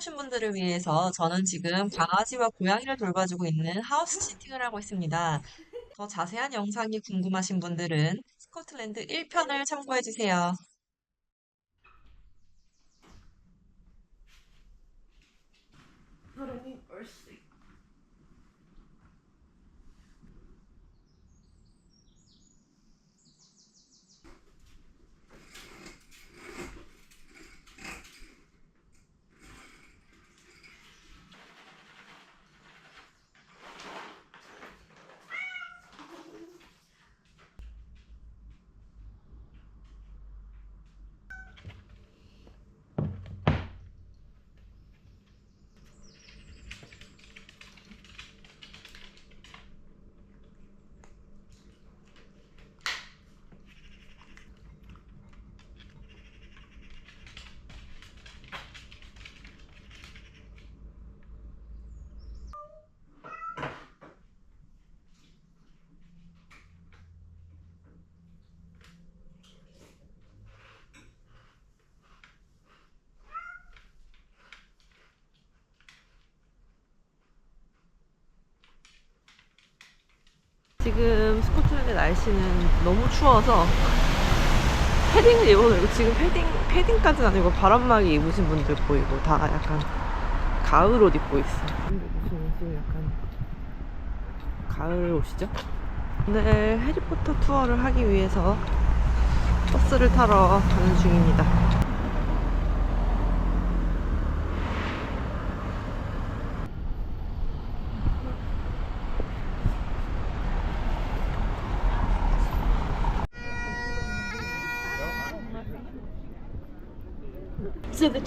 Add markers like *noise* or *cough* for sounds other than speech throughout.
오신 분들을 위해서 저는 지금 강아지와 고양이를 돌봐주고 있는 하우스 시팅을 하고 있습니다. 더 자세한 영상이 궁금하신 분들은 스코틀랜드 1편을 참고해주세요. 날씨는 너무 추워서 패딩을 입어도 지금 패딩 패딩까지는 아니고 바람막이 입으신 분들 보이고 다 약간 가을 옷 입고 있어. 근데 무슨 지금 약간 가을 옷이죠? 오늘 해리포터 투어를 하기 위해서 버스를 타러 가는 중입니다.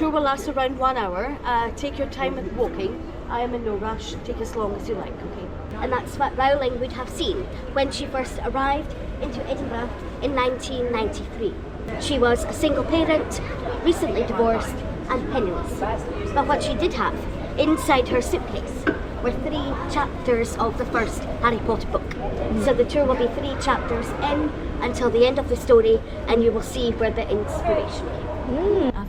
tour will last around one hour. Uh, take your time with walking. I am in no rush. Take as long as you like, okay? And that's what Rowling would have seen when she first arrived into Edinburgh in 1993. She was a single parent, recently divorced, and penniless. But what she did have inside her suitcase were three chapters of the first Harry Potter book. So the tour will be three chapters in until the end of the story, and you will see where the inspiration came. Mm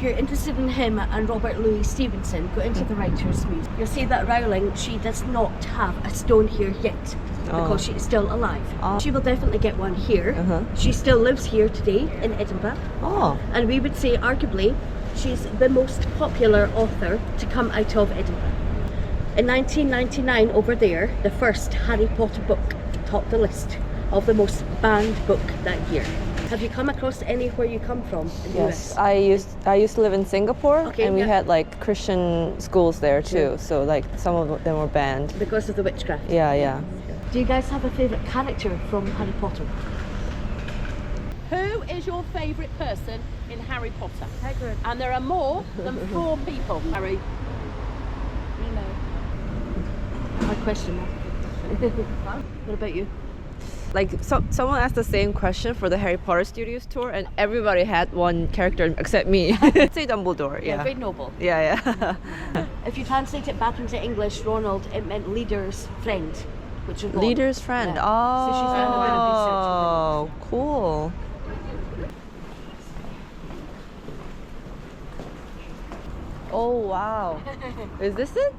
if you're interested in him and Robert Louis Stevenson, go into the writer's muse. You'll see that Rowling, she does not have a stone here yet because oh. she's still alive. Oh. She will definitely get one here. Uh-huh. She still lives here today in Edinburgh. Oh. And we would say, arguably, she's the most popular author to come out of Edinburgh. In 1999, over there, the first Harry Potter book topped the list of the most banned book that year. Have you come across any where you come from? yes, US? I used I used to live in Singapore, okay, and we yeah. had like Christian schools there too. Yeah. So like some of them were banned because of the witchcraft. Yeah, yeah. Do you guys have a favorite character from Harry Potter? Who is your favourite person in Harry Potter? Hagrid. And there are more than *laughs* four people, Harry. You know. My question. *laughs* what about you? Like so, someone asked the same question for the Harry Potter Studios tour, and everybody had one character except me. *laughs* Say Dumbledore. Yeah. yeah. Very noble. Yeah, yeah. *laughs* if you translate it back into English, Ronald, it meant leader's friend, which is leader's friend. Yeah. Oh. So she's done a bit of research. Oh, cool. Oh wow. *laughs* is this it?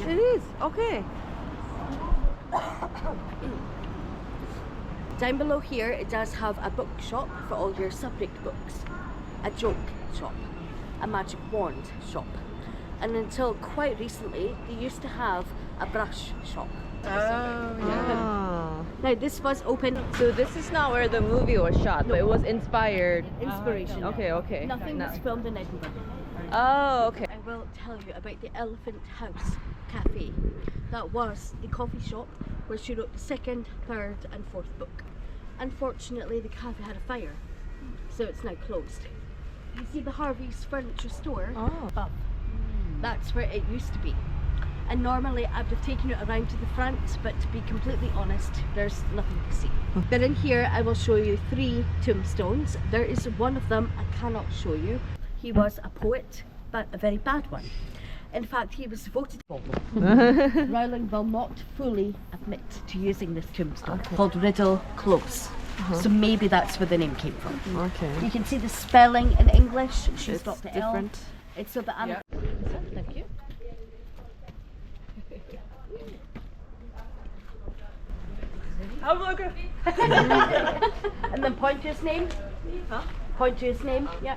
It is. Okay. *coughs* Down below here it does have a bookshop for all your subject books, a joke shop, a magic wand shop, and until quite recently they used to have a brush shop. Oh, yeah. Ah. Now this was open. So this is not where the movie was shot, but it was inspired. Ah, Inspiration. Okay, okay. Nothing was filmed in Edinburgh. Oh, okay. I will tell you about the Elephant House Cafe. That was the coffee shop where she wrote the second, third, and fourth book. Unfortunately, the cafe had a fire, so it's now closed. You see the Harvey's Furniture Store oh. above. That's where it used to be. And normally I would have taken it around to the front, but to be completely honest, there's nothing to see. Hmm. but in here I will show you three tombstones. There is one of them I cannot show you. He was a poet, but a very bad one. In fact, he was voted for. *laughs* *laughs* Rowling will not fully admit to using this tombstone okay. called Riddle Close. Uh-huh. So maybe that's where the name came from. Okay. You can see the spelling in English. it's stopped the different. L. It's so that Yep. Thank you. I'm *laughs* looking. and then point to his name. Huh? Point to his name. Yeah.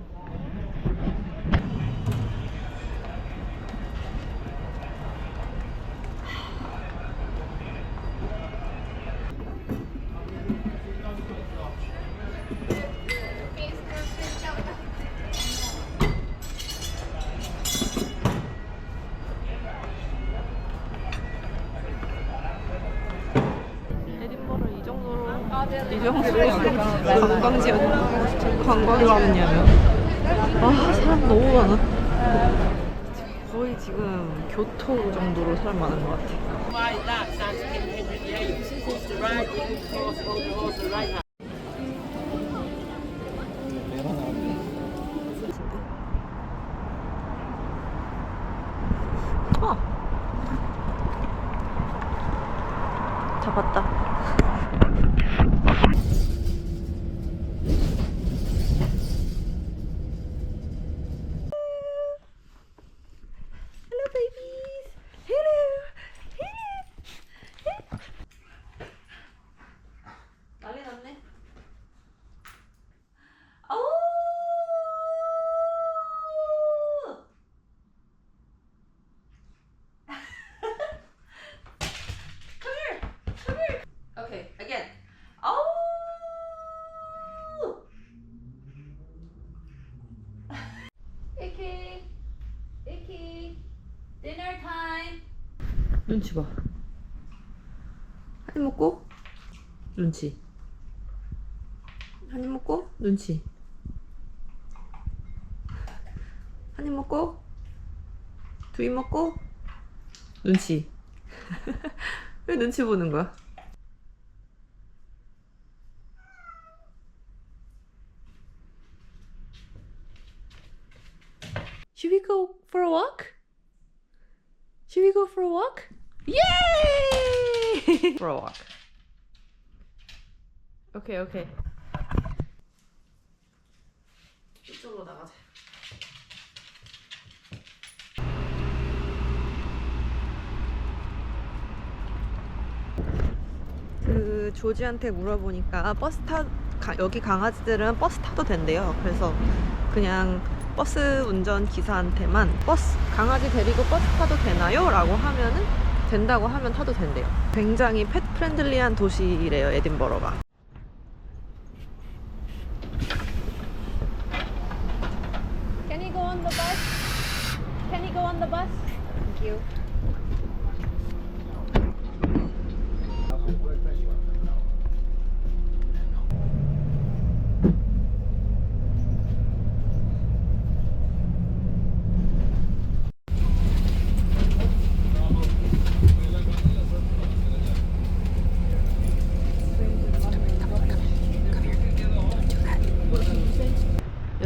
이정도로 관광지역 관광이라면요. 아 사람 너무 많아. 거의 지금 교토 정도로 사람 많은 것 같아. 아! 잡았다. 눈치 봐. 한입 먹고 눈치. 한 입 먹고 눈치. 한 입 먹고 두 입 먹고 눈치. 왜 눈치 보는 거야? Should we go for a walk? Should we go for a walk? Yay! For *laughs* a walk. Okay, okay. 이쪽으로 나가자. 그 조지한테 물어보니까 버스 타 여기 강아지들은 버스 타도 된대요. 그래서 그냥 버스 운전 기사한테만 버스 강아지 데리고 버스 타도 되나요? 라고 하면은 된다고 하면 타도 된대요. 굉장히 펫 프렌들리한 도시래요, 에딘버러가. Can you go on the bus? Can you go on the bus? Thank you.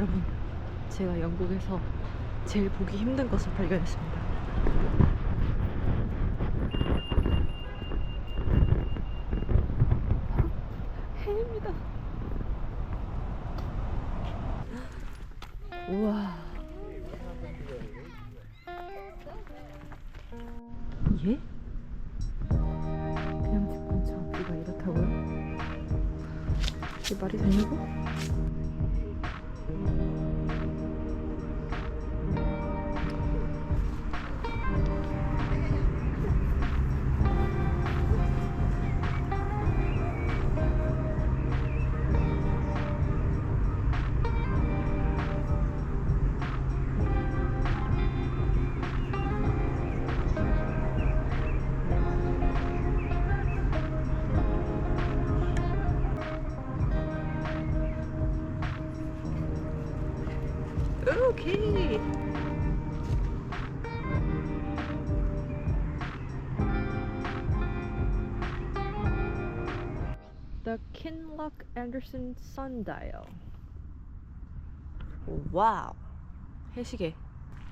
여러분 제가 영국에서 제일 보기 힘든 것을 발견했습니다 해입니다 우와 예? 그냥 직저 잡기가 이렇다고요? 이게 말이 되냐고? 오케 The Kinlock Anderson Sundial. 와우. 해시계.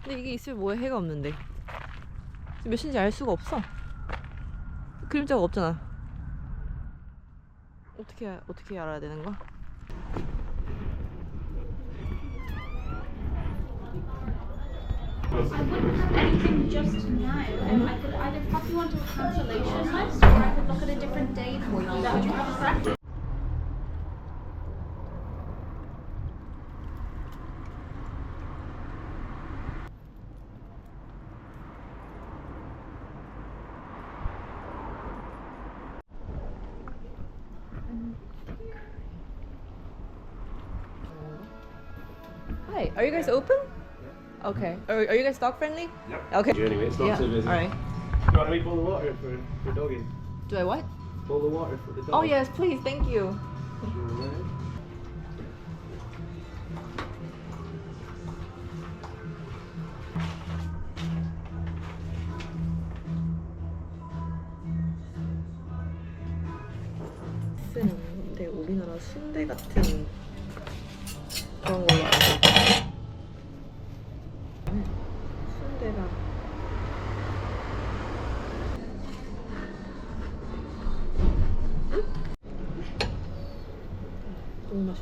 근데 이게 있으면 뭐야 해가 없는데. 몇 시인지 알 수가 없어. 그림자가 없잖아. 어떻게 어떻게 알아야 되는 거야? I wouldn't have anything just now. Um, I could either pop you onto a cancellation list or I could look at a different day for you. That would you have a preference? Okay. Are, are you guys dog friendly? Yep. Okay. anyway, it's not yeah. too busy. All right. Do you want me to boil the water for for doggy? Do I what? Boil the water for the oh, dog. Oh yes, please. Thank you. Sure. 되게 우리나라 순대 같은 그런 걸로 알고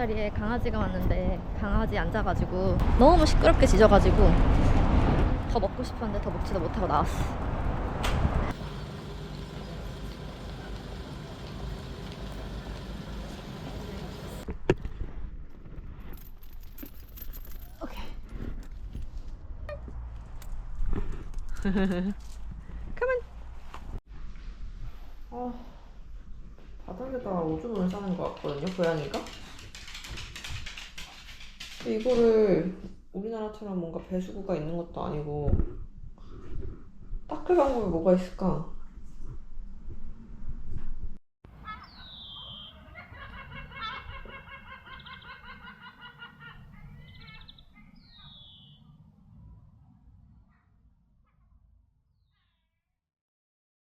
돗자리에 강아지가 왔는데 강아지 앉아가지고 너무 시끄럽게 짖어가지고 더 먹고 싶었는데 더 먹지도 못하고 나왔어 오케이 가만 어 바닥에다 오줌을 싸는 것 같거든요 고양이가 이거를 우리나라처럼 뭔가 배수구가 있는 것도 아니고 닦을 방법이 뭐가 있을까?